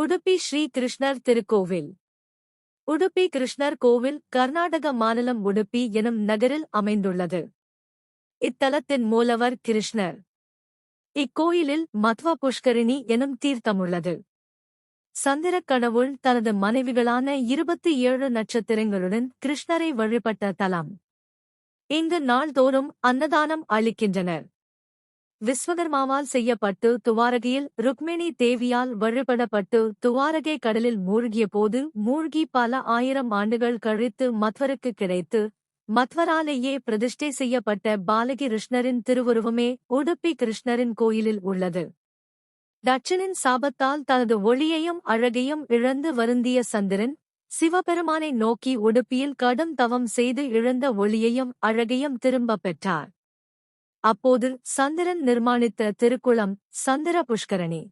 உடுப்பி ஸ்ரீ கிருஷ்ணர் திருக்கோவில். உடுப்பி கிருஷ்ணர் கோவில் கர்நாடக மாநிலம் உடுப்பி எனும் நகரில் அமைந்துள்ளது. இத்தலத்தின் மூலவர் கிருஷ்ணர். இக்கோயிலில் மத்வ புஷ்கரிணி எனும் தீர்த்தமுள்ளது. சந்திரக் கடவுள் தனது மனைவிகளான இருபத்தி ஏழு நட்சத்திரங்களுடன் கிருஷ்ணரை வழிபட்ட தலம். இங்கு நாள்தோறும் அன்னதானம் அளிக்கின்றனர். விஸ்வகர்மாவால் செய்யப்பட்டு துவாரகையில் ருக்மிணி தேவியால் வழிபடப்பட்டு துவாரகை கடலில் மூழ்கிய போது மூழ்கி பல ஆயிரம் ஆண்டுகள் கழித்து மத்வருக்கு கிடைத்து மத்வராலேயே பிரதிஷ்டை செய்யப்பட்ட பாலகி கிருஷ்ணரின் திருவுருவமே உடுப்பி கிருஷ்ணரின் கோயிலில் உள்ளது. தட்சனின் சாபத்தால் தனது ஒளியையும் அழகையும் இழந்து வருந்திய சந்திரன் சிவபெருமானை நோக்கி உடுப்பியில் கடும் தவம் செய்து இழந்த ஒளியையும் அழகையும் திரும்பப் பெற்றார். அப்போது சந்திரன் நிர்மாணித்த திருக்குளம் சந்திர புஷ்கரணி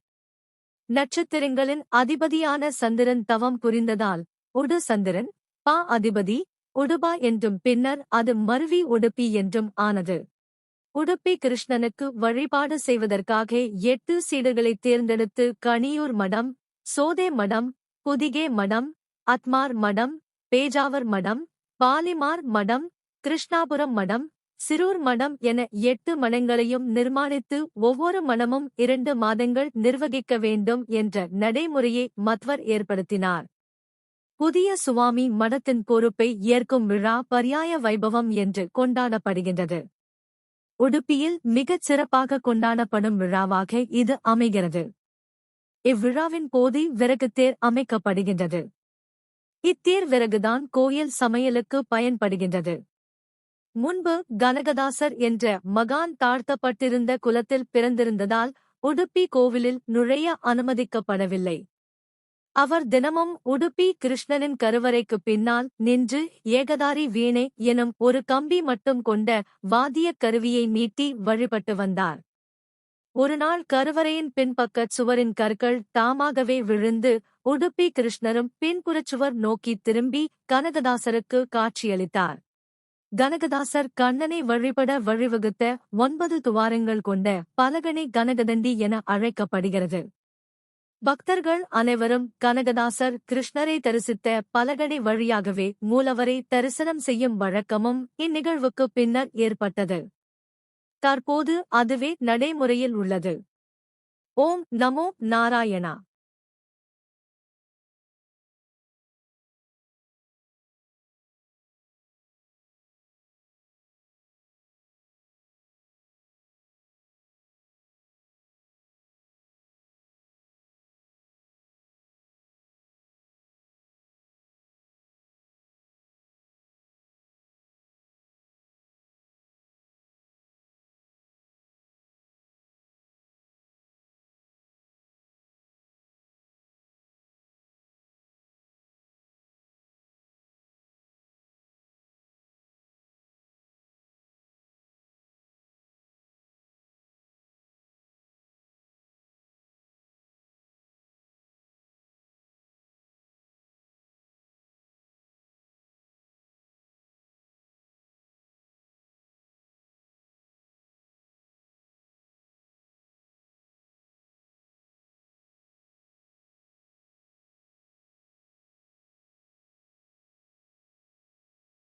நட்சத்திரங்களின் அதிபதியான சந்திரன் தவம் புரிந்ததால் உடு சந்திரன் பா அதிபதி உடுபா என்றும் பின்னர் அது மருவி உடுப்பி என்றும் ஆனது. உடுப்பி கிருஷ்ணனுக்கு வழிபாடு செய்வதற்காக எட்டு சீடுகளை தேர்ந்தெடுத்து கணியூர் மடம் சோதே மடம் புதிகே மடம் அத்மார் மடம் பேஜாவர் மடம் பாலிமார் மடம் கிருஷ்ணாபுரம் மடம் சிரூர் மடம் என எட்டு மனங்களையும் நிர்மாணித்து ஒவ்வொரு மனமும் இரண்டு மாதங்கள் நிர்வகிக்க வேண்டும் என்ற நடைமுறையை மத்வர் ஏற்படுத்தினார். புதிய சுவாமி மடத்தின் பொறுப்பை ஏற்கும் விழா பர்யாய வைபவம் என்று கொண்டாடப்படுகின்றது. உடுப்பியில் மிகச் சிறப்பாக கொண்டாடப்படும் விழாவாக இது அமைகிறது. இவ்விழாவின் போது விறகுத்தேர் அமைக்கப்படுகின்றது. இத்தேர் விறகுதான் கோயில் சமையலுக்கு பயன்படுகின்றது. முன்பு கனகதாசர் என்ற மகான் தாழ்த்தப்பட்டிருந்த குலத்தில் பிறந்திருந்ததால் உடுப்பி கோவிலில் நுழைய அனுமதிக்கப்படவில்லை. அவர் தினமும் உடுப்பி கிருஷ்ணனின் கருவறைக்கு பின்னால் நின்று ஏகதாரி வீணை எனும் ஒரு கம்பி மட்டும் கொண்ட வாத்தியக் கருவியை மீட்டி வழிபட்டு வந்தார். ஒருநாள் கருவறையின் பின்பக்கச் சுவரின் கற்கள் தாமாகவே விழுந்து உடுப்பி கிருஷ்ணரும் பின்புறச் சுவர் நோக்கி திரும்பி கனகதாசருக்கு காட்சியளித்தார். கனகதாசர் கண்ணனை வழிபட வழிவகுத்த ஒன்பது துவாரங்கள் கொண்ட பலகணி கனகதண்டி என அழைக்கப்படுகிறது. பக்தர்கள் அனைவரும் கனகதாசர் கிருஷ்ணரை தரிசித்த பலகடை வழியாகவே மூலவரை தரிசனம் செய்யும் வழக்கமும் இந்நிகழ்வுக்கு பின்னர் ஏற்பட்டது. தற்போது அதுவே நடைமுறையில் உள்ளது. ஓம் நமோ நாராயணா.